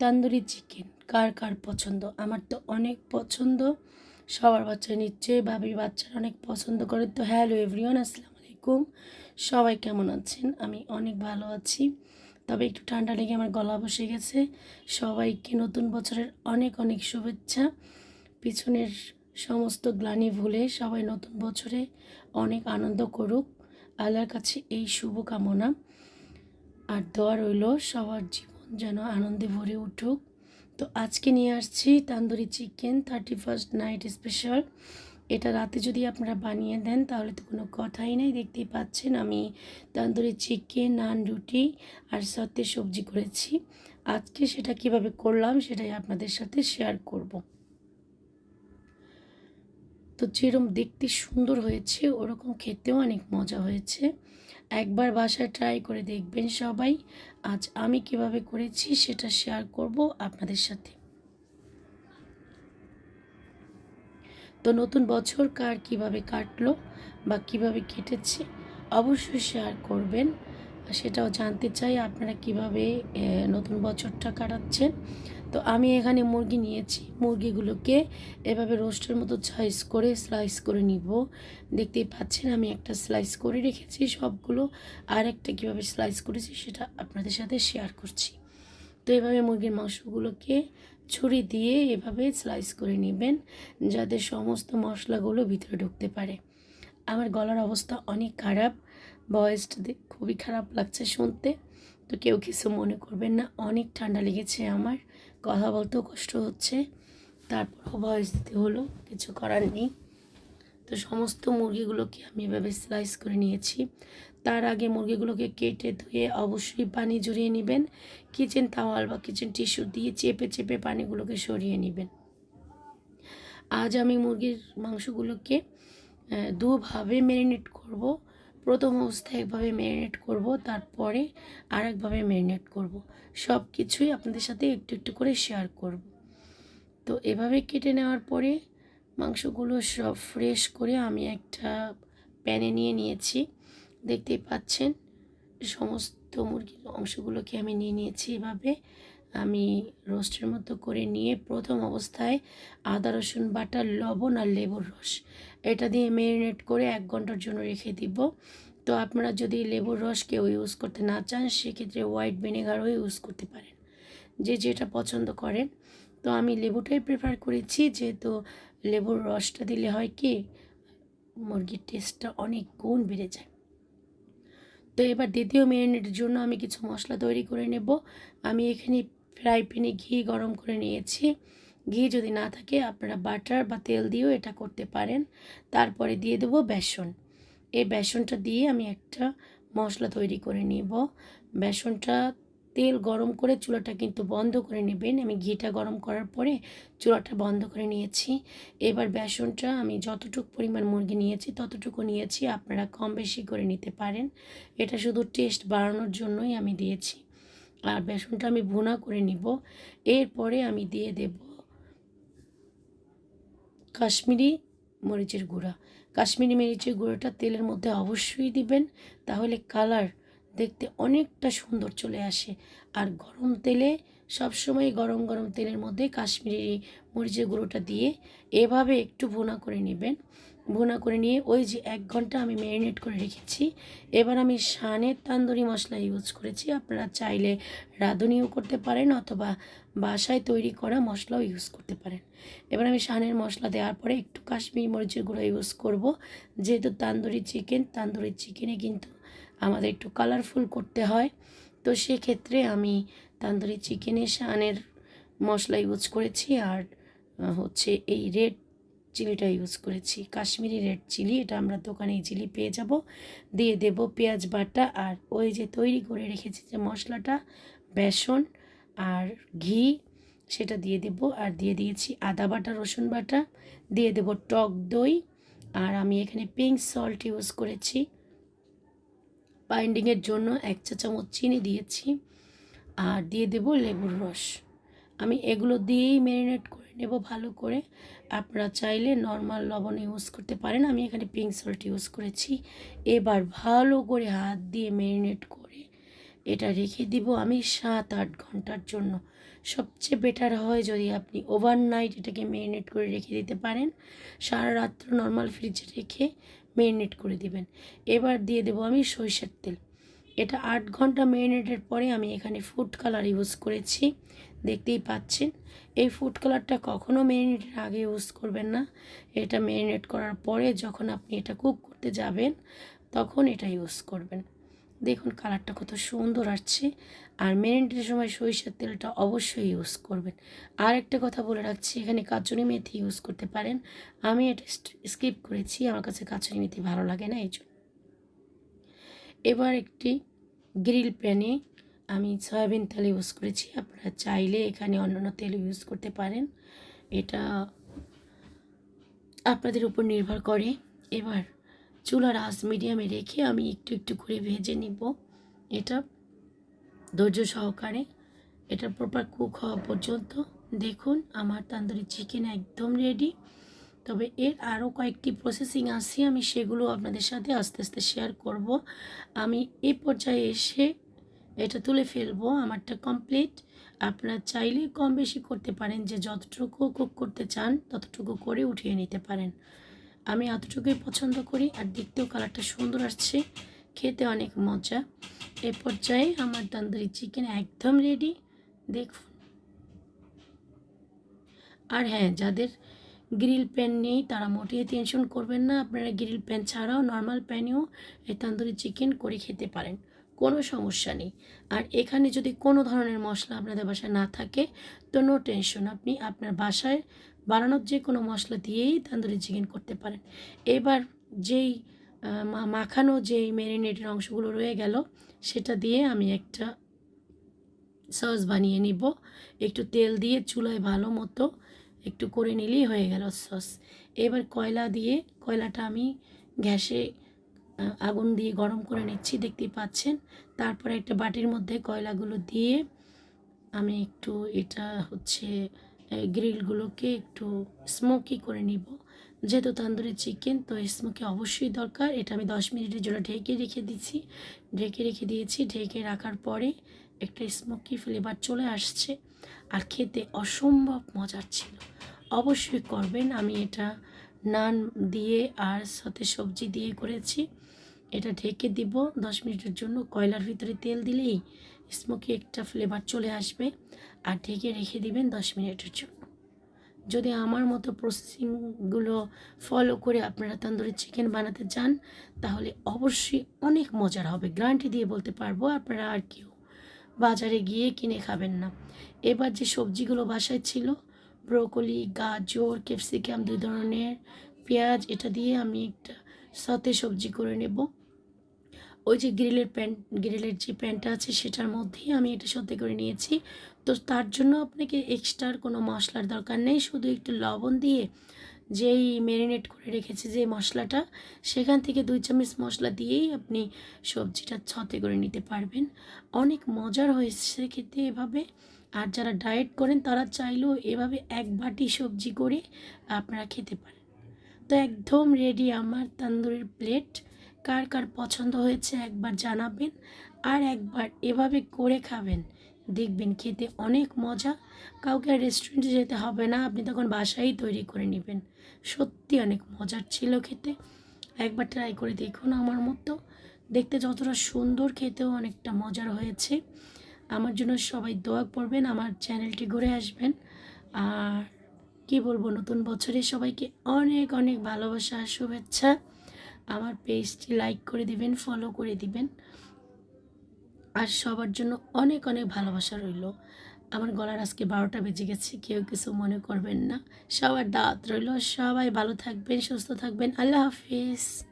Tandoori chicken কার কার পছন্দ? আমার তো অনেক পছন্দ। সবার বাচ্চা নিশ্চয়ই ভাবি বাচ্চারা অনেক পছন্দ করে। তো হ্যালো এভরিওয়ান আসসালামু আলাইকুম। সবাই কেমন আছেন? আমি অনেক ভালো আছি। তবে একটু ঠান্ডা লেগে আমার গলা বসে গেছে। সবাইকে নতুন বছরের অনেক অনেক শুভেচ্ছা। পিছনের সমস্ত গ্লানি ভুলে সবাই নতুন বছরে অনেক আনন্দ করুক। আল্লাহর কাছে এই শুভ কামনা আর দোয়া রইল সবার জীবন। যেন আনন্দে ভরে উঠুক। তো আজকে নিয়ে আসছি tandoori chicken thirty first night special. এটা রাতে যদি আপনারা বানিয়ে দেন, তাহলে তো কোনো কথাই নেই। দেখতেই পাচ্ছেন আমি তান্দুরি চিকেন, নান, রুটি আর সাথে সবজি করেছি। আজকে সেটা কীভাবে করলাম সেটাই আপনাদের সাথে শেয়ার করব। তো যেরকম দেখতে সুন্দর হয়েছে, ওরকম খেতেও অনেক মজা হয়েছে। একবার বাসায় ট্রাই করে দেখবেন সবাই। আজ আমি কীভাবে করেছি সেটা শেয়ার করব আপনাদের সাথে। তো নতুন বছর কার কীভাবে কাটলো বা কীভাবে কেটেছে অবশ্যই শেয়ার করবেন। সেটাও জানতে চাই আপনারা কীভাবে নতুন বছরটা কাটাচ্ছেন। তো আমি এখানে মুরগি নিয়েছি। মুরগিগুলোকে এভাবে রোস্টের মতো সাইজ করে স্লাইস করে নিব। দেখতেই পাচ্ছেন, আমি একটা স্লাইস করে রেখেছি সবগুলো। আর একটা কীভাবে স্লাইস করেছি সেটা আপনাদের সাথে শেয়ার করছি। তো এভাবে মুরগির মাংসগুলোকে ছুরি দিয়ে এভাবে স্লাইস করে নেবেন, যাতে সমস্ত মশলাগুলো ভিতরে ঢুকতে পারে। আমার গলার অবস্থা অনেক খারাপ ভয়েসটা খুবই খারাপ লাগছে শুনতে। তো কেউ কিছু মনে করবেন না। অনেক ঠান্ডা লেগেছে আমার। কথা বলতেও কষ্ট হচ্ছে। তারপরও ভয়েস দিতে হলো, কিছু করার নেই। তো সমস্ত মুরগিগুলোকে আমি এভাবে স্লাইস করে নিয়েছি। তার আগে মুরগিগুলোকে কেটে ধুয়ে অবশ্যই পানি জড়িয়ে নেবেন। কিচেন তাওয়াল বা কিচেন টিস্যু দিয়ে চেপে চেপে পানিগুলোকে সরিয়ে নেবেন। আজ আমি মুরগির মাংসগুলোকে দুভাবে ম্যারিনেট করব। প্রথম অবস্থায় একভাবে ম্যারিনেট করব, তারপরে আরেকভাবে ম্যারিনেট করব। সব কিছুই আপনাদের সাথে একটু একটু করে শেয়ার করব। তো এভাবে কেটে নেওয়ার পরে মাংসগুলো সব ফ্রেশ করে আমি একটা প্যানে নিয়ে নিয়েছি। দেখতেই পাচ্ছেন, সমস্ত মুরগির অংশগুলোকে আমি নিয়ে নিয়েছি এভাবে। আমি রোস্টের মতো করে নিয়ে প্রথম অবস্থায় আদা, রসুন বাটা, লবণ আর লেবুর রস। এটা দিয়ে ম্যারিনেট করে এক ঘণ্টার জন্য রেখে দিব। তো আপনারা যদি লেবুর রস কেউ ইউজ করতে না চান, সেক্ষেত্রে হোয়াইট ভিনেগারও ইউজ করতে পারেন। যে যেটা পছন্দ করেন। তো আমি লেবুটাই প্রেফার করেছি, যেহেতু লেবুর রসটা দিলে হয় কি, মুরগির টেস্টটা অনেক গুণ বেড়ে যায়। তো এবার দ্বিতীয় মেরিনেটের জন্য আমি কিছু মশলা তৈরি করে নেব। আমি এখানে ফ্রাই প্যানে ঘি গরম করে নিয়েছি। ঘি যদি না থাকে, আপনারা বাটার বা তেল দিয়েও এটা করতে পারেন। তারপরে দিয়ে দেবো বেসন। এই বেসনটা দিয়ে আমি একটা মশলা তৈরি করে নিব। বেসনটা তেল গরম করে চুলাটা কিন্তু বন্ধ করে নেবেন। আমি ঘিটা গরম করার পরে চুলাটা বন্ধ করে নিয়েছি। এবার বেসনটা আমি যতটুকু পরিমাণ মুরগি নিয়েছি, ততটুকু নিয়েছি। আপনারা কম বেশি করে নিতে পারেন। এটা শুধু টেস্ট বাড়ানোর জন্যই আমি দিয়েছি। আর বেসনটা আমি ভুনা করে নিব। এরপরে আমি দিয়ে দেব কাশ্মীরি মরিচের গুঁড়া। কাশ্মীরি মরিচের গুঁড়োটা তেলের মধ্যে অবশ্যই দিবেন, তাহলে কালার দেখতে অনেকটা সুন্দর চলে আসে। আর গরম তেলে সবসময় গরম গরম তেলের মধ্যে কাশ্মীরি মরিচের গুঁড়োটা দিয়ে এভাবে একটু ভুনা করে নেবেন। ভুনা করে নিয়ে ওই যে এক ঘণ্টা আমি ম্যারিনেট করে রেখেছি। এবার আমি শানের তান্দুরি মশলা ইউজ করেছি। আপনারা চাইলে রাঁধুনিও করতে পারেন অথবা বাসায় তৈরি করা মশলাও ইউজ করতে পারেন। এবার আমি শানের মশলা দেওয়ার পরে একটু কাশ্মীরি মরিচের গুঁড়ো ইউজ করব। যেহেতু তান্দুরি চিকেন, তান্দুরি চিকেনে কিন্তু আমাদের একটু কালারফুল করতে হয়। তো সেক্ষেত্রে আমি তান্দুরি চিকেনে শানের মশলা ইউজ করেছি আর হচ্ছে এই রেড চিলিটা ইউজ করেছি। কাশ্মীরি রেড চিলি এটা আমরা দোকানে চিলি পেয়ে যাব। দিয়ে দেব পেঁয়াজ বাটা আর ওই যে তৈরি করে রেখেছি যে মশলাটা, বেসন আর ঘি, সেটা দিয়ে দেব। আর দিয়ে দিয়েছি আদা বাটা, রসুন বাটা, দিয়ে দেব টক দই। আর আমি এখানে পিঙ্ক সল্ট ইউজ করেছি। বাইন্ডিংয়ের জন্য এক চা চামচ চিনি দিয়েছি। আর দিয়ে দেব লেবুর রস। আমি এগুলো দিয়েই ম্যারিনেট করে নেব ভালো করে। আপনারা চাইলে নর্মাল লবণ ইউজ করতে পারেন। আমি এখানে পিঙ্ক সল্ট ইউজ করেছি। এবার ভালো করে হাত দিয়ে ম্যারিনেট করে এটা রেখে দিব আমি সাত আট ঘণ্টার জন্য। সবচেয়ে বেটার হয় যদি আপনি ওভারনাইট এটাকে মেরিনেট করে রেখে দিতে পারেন। সারা রাত্র নর্মাল ফ্রিজে রেখে মেরিনেট করে দিবেন। এবার দিয়ে দেবো আমি সরিষার তেল। এটা আট ঘণ্টা মেরিনেটের পরে আমি এখানে ফুড কালার ইউজ করেছি। দেখতেই পাচ্ছেন। এই ফুড কালারটা কখনো মেরিনেটের আগে ইউজ করবেন না। এটা মেরিনেট করার পরে যখন আপনি এটা কুক করতে যাবেন, তখন এটা ইউজ করবেন। দেখুন কালারটা কত সুন্দর আসছে। আর মেরিনেটের সময় সরিষার তেলটা অবশ্যই ইউজ করবেন। আর একটা কথা বলে রাখছি, এখানে কাচুনি মেথি ইউজ করতে পারেন। আমি এটা স্কিপ করেছি। আমার কাছে কাচুনি মেথি ভালো লাগে না, এই জন্য। এবার একটি গ্রিল প্যানে আমি সয়াবিন তেল ইউজ করেছি। আপনারা চাইলে এখানে অন্যান্য তেল ইউজ করতে পারেন। এটা আপনাদের উপর নির্ভর করে। এবার চুলার আঁচ মিডিয়ামে রেখে আমি একটু একটু করে ভেজে নিব। এটা ধৈর্য সহকারে। এটা প্রপার কুক হওয়া পর্যন্ত। দেখুন, আমার তান্দুরি চিকেন একদম রেডি তবে এর আরও কয়েকটি প্রসেসিং আছে, আমি সেগুলো আপনাদের সাথে আস্তে আস্তে শেয়ার করব। আমি এ পর্যায়ে এসে এটা তুলে ফেলব, আমারটা কমপ্লিট আপনারা চাইলে কম বেশি করতে পারেন, যে যতটুকু কুক করতে চান, ততটুকু করে উঠিয়ে নিতে পারেন। আমি এতটুকুই পছন্দ করি, আর দেখতেও কালারটা সুন্দর আসছে, খেতে অনেক মজা। এ পর্যায়ে আমার তন্দুরি চিকেন একদম রেডি দেখুন। আর হ্যাঁ যাদের গ্রিল প্যান নেই, তারা মোটেই টেনশন করবেন না। আপনারা গ্রিল প্যান ছাড়াও নর্মাল প্যানেও এই তন্দুরি চিকেন করে খেতে পারেন, কোনো সমস্যা নেই। আর এখানে যদি কোনো ধরনের মশলা আপনাদের বাসায় না থাকে, তো নো টেনশন আপনি আপনার বাসায় বানানোর যে কোনো মশলা দিয়েই তান্দুরি চিকেন করতে পারেন। এবার যেই মাখানো যেই ম্যারিনেটের অংশগুলো রয়ে গেল, সেটা দিয়ে আমি একটা সস বানিয়ে নিব। একটু তেল দিয়ে চুলায় ভালো মতো একটু করে নিলেই হয়ে গেল সস। এবার কয়লা দিয়ে, কয়লাটা আমি গ্যাসে আগুন দিয়ে গরম করে নিচ্ছি, দেখতেই পাচ্ছেন। তারপরে একটা বাটির মধ্যে কয়লাগুলো দিয়ে আমি একটু এটা হচ্ছে গ্রিলগুলোকে একটু স্মোকি করে নিব। যেহেতু তান্দুরি চিকেন, তো স্মোকি অবশ্যই দরকার। এটা আমি দশ মিনিটের জন্য ঢেকে রেখে দিচ্ছি। ঢেকে রেখে দিয়েছি। ঢেকে রাখার পরে একটা স্মোকি ফ্লেভার চলে আসছে আর খেতে অসম্ভব মজার ছিল। অবশ্যই করবেন, আমি এটা নান দিয়ে আর সাথে সবজি দিয়ে করেছি। এটা ঢেকে দিব, দশ মিনিটের জন্য। কয়লার ভিতরে তেল দিলেই স্মোকি একটা ফ্লেভার চলে আসবে। আর ঢেকে রেখে দিবেন দশ মিনিটের জন্য। যদি আমার মতো প্রসেসিংগুলো ফলো করে আপনারা তন্দুরি চিকেন বানাতে চান, তাহলে অবশ্যই অনেক মজার হবে। গ্যারান্টি দিয়ে বলতে পারব, আপনারা আর কেউ বাজারে গিয়ে কিনে খাবেন না। এবার যে সবজিগুলো বাসায় ছিল, ব্রোকলি, গাজর, ক্যাপসিকাম, দুই ধরনের পেঁয়াজ, এটা দিয়ে আমি একটা সাথে সবজি করে নেব। ওই যে গ্রিলের প্যান্ট গ্রিলের যে প্যান্টটা আছে সেটার মধ্যেই আমি এটা সত্যি করে নিয়েছি। তো তার জন্য আপনাকে এক্সট্রার কোনো মশলার দরকার নেই, শুধু একটু লবণ দিয়ে যেই ম্যারিনেট করে রেখেছি যে মশলাটা, সেখান থেকে দুই চামচ মশলা দিয়েই আপনি সবজিটা ছতে করে নিতে পারবেন। অনেক মজার হয়েছে খেতে এভাবে। আর যারা ডায়েট করেন, তারা চাইলেও এভাবে এক বাটি সবজি করে আপনারা খেতে পারেন। তো একদম রেডি আমার তান্দুরির প্লেট কার কার পছন্দ হয়েছে একবার জানাবেন। আর একবার এভাবে করে খাবেন। দেখবেন খেতে অনেক মজা। কাউকে আর রেস্টুরেন্টে যেতে হবে না, আপনি তখন বাসায় তৈরি করে নেবেন। সত্যি অনেক মজার ছিল খেতে। একবার ট্রাই করে দেখুন আমার মতো। দেখতে যতটা সুন্দর, খেতেও অনেকটা মজার হয়েছে। আমার জন্য সবাই দোয়া করবেন, আমার চ্যানেলটি ঘুরে আসবেন। আর কি বলব, নতুন বছরে সবাইকে অনেক অনেক ভালোবাসা, শুভেচ্ছা। আমার পেজটি লাইক করে দিবেন ফলো করে দিবেন। আর সবার জন্য অনেক অনেক ভালোবাসা রইল। আমার গলার আজকে বারোটা বেজে গেছে, কেউ কিছু মনে করবেন না। সবার দাঁত রইল। সবাই ভালো থাকবেন, সুস্থ থাকবেন। আল্লাহ হাফিজ।